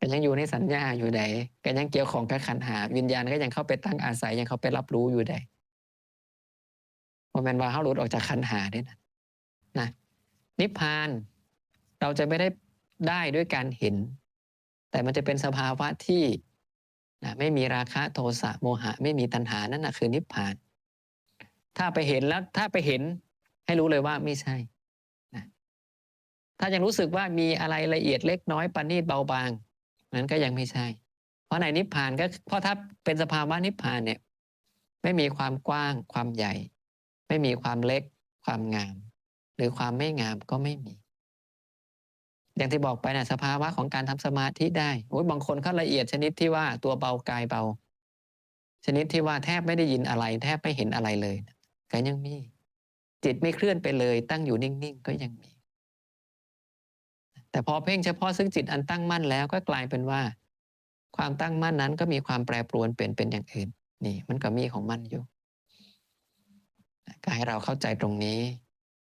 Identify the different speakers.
Speaker 1: ก็ยังอยู่ในสัญญาอยู่ใดก็ยังเกี่ยวของกับขันหา วิญญาณก็ยังเข้าไปตั้งอาศัยยังเข้าไปรับรู้อยู่ใดบ่แม่นว่าเฮาหลุดออกจากขันหาเด้นะนะนิพพานเราจะไม่ได้ได้ด้วยการเห็น แต่มันจะเป็นสภาวะที่นะไม่มีราคะโทสะโมหะ ไม่มีตัณหานั่นนะคือนิพพาน ถ้าไปเห็นแล้วถ้าไปเห็นให้รู้เลยว่าไม่ใช่นะถ้ายังรู้สึกว่ามีอะไรละเอียดเล็กน้อยปานนีตเบาบาง นั้นก็ยังไม่ใช่ เพราะในนิพพานก็เพราะถ้าเป็นสภาวะนิพพานเนี่ย ไม่มีความกว้างความใหญ่ ไม่มีความเล็ก ความงาม หรือความไม่งามก็ไม่มี อย่างที่บอกไปนะสภาวะของการทำสมาธิได้โอ้ยบางคนเขาละเอียดชนิดที่ว่าตัวเบากายเบา ชนิดที่ว่าแทบไม่ได้ยินอะไร แทบไม่เห็นอะไรเลยก็ยังมี จิตไม่เคลื่อนไปเลย ตั้งอยู่นิ่งๆก็ยังมี แต่พอเพ่งเฉพาะซึ่งจิตอันตั้งมั่นแล้วก็กลายเป็นว่า ความตั้งมั่นนั้นก็มีความแปรปรวนเปลี่ยนเป็นอย่างอื่น นี่มันก็มีของมันอยู่ก็ให้เราเข้าใจตรงนี้